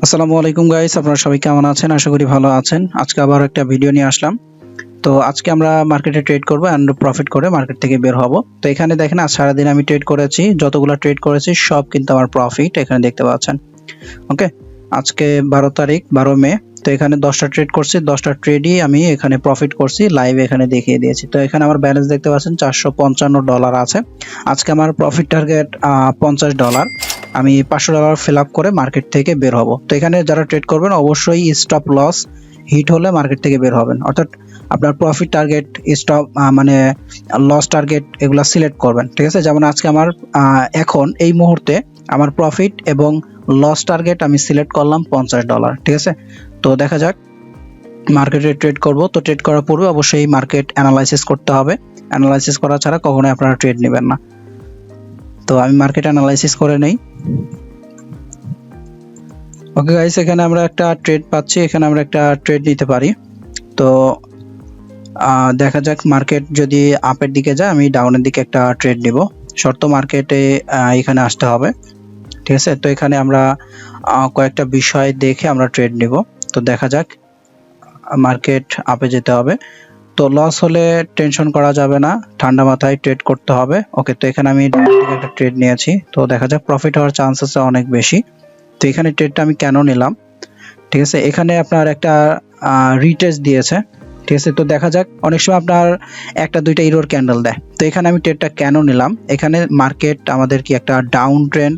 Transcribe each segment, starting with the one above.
আসসালামু আলাইকুম গাইস আপনারা সবাই কেমন আছেন? আশা করি ভালো আছেন। আজকে আবার একটা ভিডিও নিয়ে আসলাম। তো আজকে আমরা মার্কেটে ট্রেড করব অ্যান্ড প্রফিট করে মার্কেট থেকে বের হব। তো এখানে দেখেন, আজ সারাদিন আমি ট্রেড করেছি, যতগুলো ট্রেড করেছি, সব কিন্তু আমার প্রফিট এখানে দেখতে পাচ্ছেন। ওকে আজকে বারো তারিখ, বারো মে, তো এখানে দশটা ট্রেড করছি। দশটা ট্রেডই আমি এখানে প্রফিট করছি লাইভ এখানে দেখিয়ে দিয়েছি। তো এখানে আমার ব্যালেন্স দেখতে পাচ্ছেন, চারশো পঞ্চান্ন ডলার আছে। আজকে আমার প্রফিট টার্গেট পঞ্চাশ ডলার আমি পাঁচশো ডলার ফিল আপ করে মার্কেট থেকে বের হব। তো এখানে যারা ট্রেড করবেন, অবশ্যই স্টপ লস হিট হলে মার্কেট থেকে বের হবেন। অর্থাৎ আপনার প্রফিট টার্গেট স্টপ মানে লস টার্গেট এগুলো সিলেক্ট করবেন। ঠিক আছে? যেমন আজকে আমার এখন এই মুহূর্তে আমার প্রফিট এবং লস টার্গেট আমি সিলেক্ট করলাম পঞ্চাশ ডলার ঠিক আছে? তো দেখা যাক মার্কেটে ট্রেড করব। তো ট্রেড করার পূর্বে অবশ্যই মার্কেট অ্যানালাইসিস করতে হবে। অ্যানালাইসিস করা ছাড়া কখনোই আপনারা ট্রেড নেবেন না। তো আমি মার্কেট অ্যানালাইসিস করে নেই। ওকে গাইস এখানে আমরা একটা ট্রেড পাচ্ছি, এখানে আমরা একটা ট্রেড নিতে পারি। তো দেখা যাক মার্কেট যদি আপের দিকে যায়, আমি ডাউনের দিকে একটা ট্রেড নিব। শর্ত মার্কেটে এখানে আসতে হবে। ঠিক আছে? তো এখানে আমরা কয়েকটা বিষয় দেখে আমরা ট্রেড নিব। তো দেখা যাক মার্কেট আপে যেতে হবে। তো লস হলে টেনশন করা যাবে না, ঠান্ডা মাথায় ট্রেড করতে হবে। ওকে তো এখানে আমি একটা ট্রেড নিয়েছি। তো দেখা যাক প্রফিট হওয়ার চান্সেস অনেক বেশি। তো এখানে ট্রেডটা আমি কেন নিলাম? ঠিক আছে, এখানে আপনার একটা রিটেস্ট দিয়েছে। ঠিক আছে? তো দেখা যাক। অনেক সময় আপনার একটা, দুইটা ইরোর ক্যান্ডেল দেয়। তো এখানে আমি ট্রেডটা কেন নিলাম? এখানে মার্কেট আমাদের কি একটা ডাউন ট্রেন্ড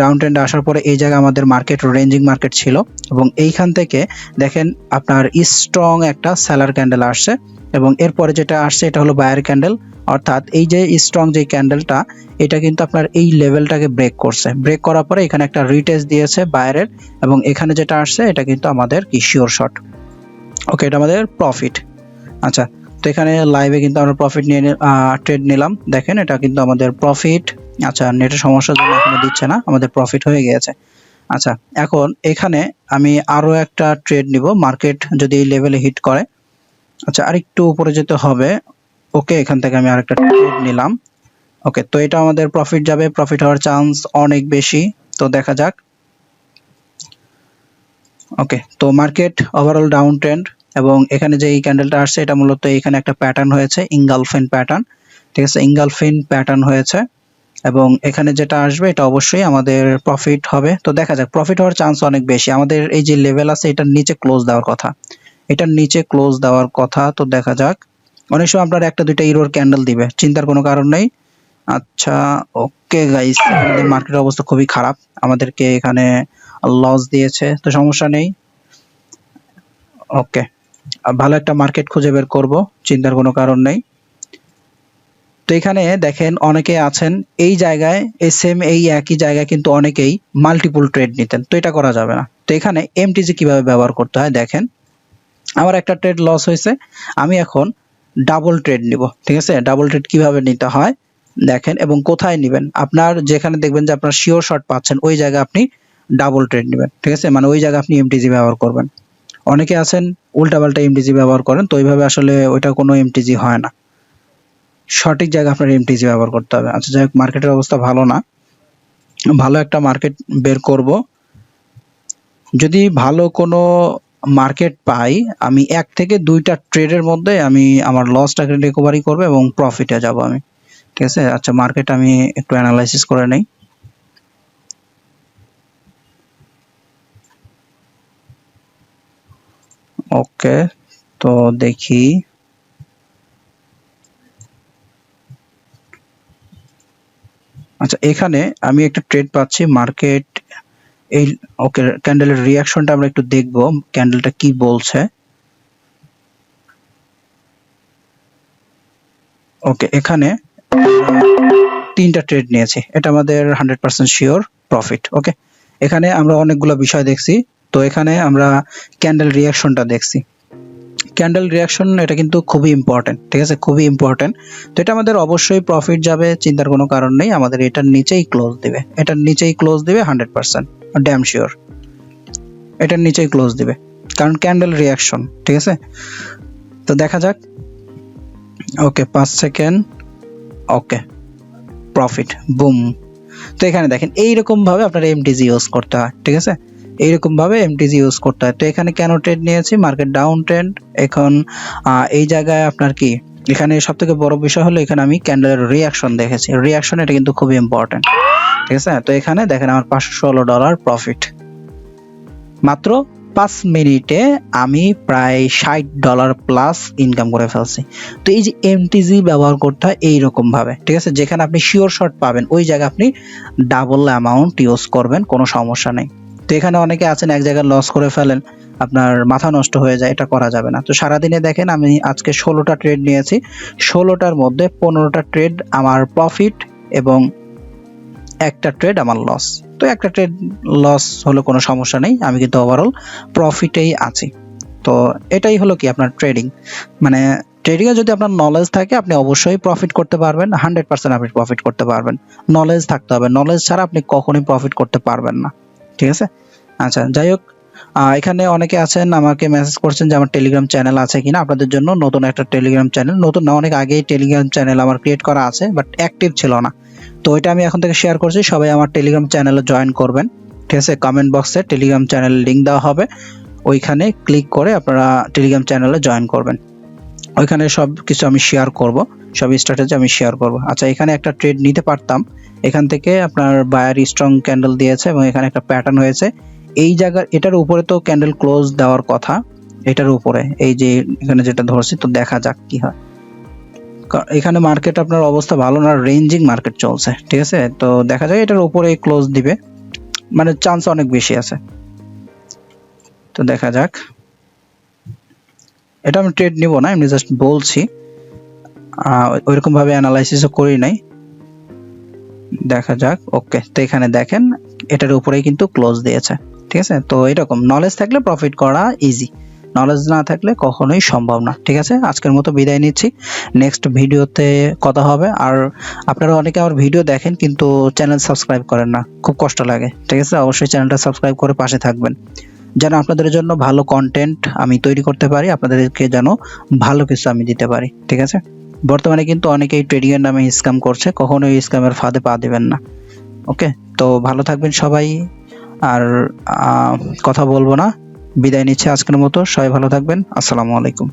ডাউন ট্রেন্ড আসার পরে এই জায়গায় আমাদের মার্কেট রেঞ্জিং মার্কেট ছিল। এবং এইখান থেকে দেখেন আপনার স্ট্রং একটা সেলার ক্যান্ডেল আসছে। এবং এরপরে যেটা আসছে, এটা হলো বায়ার ক্যান্ডেল অর্থাৎ এই যে স্ট্রং যে ক্যান্ডেলটা এটা কিন্তু আপনার এই লেভেলটাকে ব্রেক করছে। ব্রেক করার পরে এখানে একটা রিটেস্ট দিয়েছে বায়ারের এবং এখানে যেটা আসছে, এটা কিন্তু আমাদের কি শিওর শট ওকে এটা আমাদের প্রফিট আচ্ছা তো এখানে লাইভে কিন্তু আমরা প্রফিট নিয়ে ট্রেড নিলাম। দেখেন, এটা কিন্তু আমাদের প্রফিট আচ্ছা নেটের সমস্যার জন্য এখানে দিচ্ছে না, আমাদের প্রফিট হয়ে গিয়েছে। আচ্ছা এখন এখানে আমি আরও একটা ট্রেড নিব মার্কেট যদি এই লেভেলে হিট করে। আচ্ছা আরেকটু উপরে যেতে হবে। ওকে এখান থেকে আমি আরেকটা ট্রেড নিলাম। ওকে তো এটা আমাদের প্রফিট যাবে প্রফিট হওয়ার চান্স অনেক বেশি। তো দেখা যাক। ওকে তো মার্কেট ওভারঅল ডাউন ট্রেন্ড এবং এখানে যে এই ক্যান্ডেলটা আসছে, এটা মূলত এখানে একটা প্যাটার্ন হয়েছে ইঙ্গালফিন প্যাটার্ন ঠিক আছে? ইঙ্গালফিন প্যাটার্ন হয়েছে এবং এখানে যেটা আসবে, এটা অবশ্যই আমাদের প্রফিট হবে। তো দেখা যাক প্রফিট হওয়ার চান্স অনেক বেশি। আমাদের এই যে লেভেল আছে, এটার নিচে ক্লোজ দেওয়ার কথা। এটার নিচে ক্লোজ দেওয়ার কথা, তো দেখা যাক। অনেক সময় আপনার একটা দুইটা ইরোর ক্যান্ডেল দিবে, চিন্তার কোনো কারণ নেই। আচ্ছা ওকে গাইস আমাদের মার্কেটের অবস্থা খুবই খারাপ। আমাদেরকে এখানে লস দিয়েছে, তো সমস্যা নেই। ওকে ভালো একটা মার্কেট খুঁজে বের করব, চিন্তার কোনো কারণ নেই। তো এখানে দেখেন অনেকে আছেন, এই জায়গায়, এই সেম এই একই জায়গায় কিন্তু অনেকেই মাল্টিপল ট্রেড নিতেন, তো এটা করা যাবে না। তো এখানে এমটিজি কীভাবে ব্যবহার করতে হয় দেখেন। আমার একটা ট্রেড লস হয়েছে, আমি এখন ডাবল ট্রেড নিব, ঠিক আছে? ডাবল ট্রেড কীভাবে নিতে হয় দেখেন, এবং কোথায় নেবেন? আপনার যেখানে দেখবেন যে আপনার শিওর শট পাচ্ছেন, ওই জায়গায় আপনি ডাবল ট্রেড নেবেন, ঠিক আছে? মানে ওই জায়গায় আপনি এমটিজি ব্যবহার করবেন। অনেকে আছেন, উল্টাপাল্টা এমটিজি ব্যবহার করেন, তো ওইভাবে আসলে ওইটা কোনো এমটিজি হয় না। সঠিক জায়গায় আপনার এমটিজি ব্যবহার করতে হবে। আচ্ছা যাই হোক, মার্কেটের অবস্থা ভালো না। ভালো একটা মার্কেট বের করব। যদি ভালো কোনো মার্কেট পাই, আমি এক থেকে দুইটা ট্রেডের মধ্যে আমি আমার লসটাকে রিকভারি করব এবং প্রফিটে যাব আমি। ঠিক আছে? আচ্ছা মার্কেট আমি একটু অ্যানালাইসিস করে নেই। ওকে, তো দেখি। আচ্ছা এখানে আমি একটা ট্রেড পাচ্ছি মার্কেট এই, ওকে ক্যান্ডেলের রিয়াকশনটা আমরা একটু দেখব ক্যান্ডেলটা কি বলছে। ওকে, এখানে তিনটা ট্রেড নিয়েছি, এটা আমাদের hundred percent sure profit okay. এখানে আমরা অনেকগুলো বিষয় দেখছি তো এখানে আমরা ক্যান্ডেল রিয়াকশনটা দেখছি। ক্যান্ডেল রিয়াকশন এটা কিন্তু খুবই ইম্পর্টেন্ট ঠিক আছে? খুবই ইম্পর্টেন্ট তো এটা আমাদের অবশ্যই প্রফিট যাবে, চিন্তার কোনো কারণ নেই। আমাদের এটার নিচেই ক্লোজ দিবে। এটার নিচেই ক্লোজ দিবে হান্ড্রেড পার্সেন্ট ড্যাম শিওর এটার নিচেই ক্লোজ দিবে। কারণ ক্যান্ডেল রিয়াকশন ঠিক আছে? তো দেখা যাক। ওকে পাঁচ সেকেন্ড ওকে প্রফিট বুম তো এখানে দেখেন এইরকম ভাবে আপনার এমটিজি ইউজ করতে হয়, ঠিক আছে? এইরকম ভাবে এমটিজি ইউজ করতে হয়। তো এখানে কেন ট্রেড নিয়েছি? মার্কেট ডাউন ট্রেন্ড এখন এই জায়গায় আপনার কি? এখানে সব থেকে বড় বিষয় হলো এখানে আমি ক্যান্ডেলের রিয়াকশন দেখেছি। রিয়াকশন এটা কিন্তু খুবই ইম্পর্টেন্ট ঠিক আছে? তো এখানে দেখেন আমার পাঁচশো ষোলো ডলার প্রফিট মাত্র পাঁচ মিনিটে আমি প্রায় ষাট ডলার প্লাস ইনকাম করে ফেলছি। তো এই যে এমটিজি ব্যবহার করতে হয় এইরকম ভাবে। ঠিক আছে? যেখানে আপনি শিওর শর্ট পাবেন। ওই জায়গায় আপনি ডাবল অ্যামাউন্ট ইউজ করবেন। কোনো সমস্যা নেই। তো এখানে অনেকে আছেন, এক জায়গায় লস করে ফেলেন, আপনার মাথা নষ্ট হয়ে যায়, এটা করা যাবে না। তো সারাদিনে দেখেন, আমি আজকে ষোলোটা ট্রেড নিয়েছি। ষোলোটার মধ্যে পনেরোটা ট্রেড আমার প্রফিট এবং একটা ট্রেড আমার লস তো একটা ট্রেড লস হলে কোনো সমস্যা নেই, আমি কিন্তু ওভারঅল প্রফিটেই আছি। তো এটাই হলো কি আপনার ট্রেডিং মানে ট্রেডিং এ যদি আপনার নলেজ থাকে, আপনি অবশ্যই প্রফিট করতে পারবেন হান্ড্রেড পার্সেন্ট আপনি প্রফিট করতে পারবেন। নলেজ থাকতে হবে নলেজ ছাড়া আপনি কখনোই প্রফিট করতে পারবেন না। ঠিক আছে? আচ্ছা যাই হোক এখানে অনেকে আছেন, আমাকে মেসেজ করছেন যে আমার টেলিগ্রাম চ্যানেল আছে কিনা, আপনাদের জন্য নতুন একটা টেলিগ্রাম চ্যানেল নতুন না, অনেক আগেই টেলিগ্রাম চ্যানেল আমার ক্রিয়েট করা আছে বাট অ্যাক্টিভ ছিল না। তো ওইটা আমি এখন থেকে শেয়ার করছি, সবাই আমার টেলিগ্রাম চ্যানেলে জয়েন করবেন, ঠিক আছে? কমেন্ট বক্সে টেলিগ্রাম চ্যানেল লিঙ্ক দেওয়া হবে, ওইখানে ক্লিক করে আপনারা টেলিগ্রাম চ্যানেলে জয়েন করবেন। ওইখানে সব কিছু আমি শেয়ার করব, সব স্ট্র্যাটেজি আমি শেয়ার করব। আচ্ছা এখানে একটা ট্রেড নিতে পারতাম এখান থেকে আপনার বায়ার স্ট্রং ক্যান্ডেল দিয়েছে এবং এখানে একটা প্যাটার্ন হয়েছে। এই জায়গার এটার উপরে তো ক্যান্ডেল ক্লোজ দেওয়ার কথা এটার উপরে এই যে এখানে যেটা ধরছি তো দেখা যাক কি হয়। এখানে মার্কেট আপনার অবস্থা ভালো না রেঞ্জিং মার্কেট চলছে ঠিক আছে? তো দেখা যায় এটার উপরে ক্লোজ দিবে মানে চান্স অনেক বেশি আছে। তো দেখা যাক। এটা আমি ট্রেড নিব না আমি জাস্ট বলছি। আহ, ওইরকম ভাবে অ্যানালাইসিসও করি নাই। দেখা যাক। ওকে, তো এখানে দেখেন, এটার উপরেই কিন্তু ক্লোজ দিয়েছে। ঠিক আছে? তো এরকম নলেজ থাকলে প্রফিট করা ইজি নলেজ না থাকলে কখনোই সম্ভব না। ঠিক আছে? আজকের মতো বিদায় নিচ্ছি। নেক্সট ভিডিওতে কথা হবে। আর আপনারা অনেকে আমার ভিডিও দেখেন, কিন্তু চ্যানেল সাবস্ক্রাইব করেন না। খুব কষ্ট লাগে। ঠিক আছে? অবশ্যই চ্যানেলটা সাবস্ক্রাইব করে পাশে থাকবেন। যেন আপনাদের জন্য ভালো কন্টেন্ট আমি তৈরি করতে পারি, আপনাদেরকে যেন ভালো কিছু আমি দিতে পারি। ঠিক আছে? বর্তমানে কিন্তু অনেকেই ট্রেডিং এর নামে স্ক্যাম করছে, কখনোই স্ক্যামের ফাঁদে পা দিবেন না। ওকে তো ভালো থাকবেন সবাই, আর কথা বলব না। বিদায় নিচ্ছে আজকের মতো, সবাই ভালো থাকবেন। আসসালামু আলাইকুম।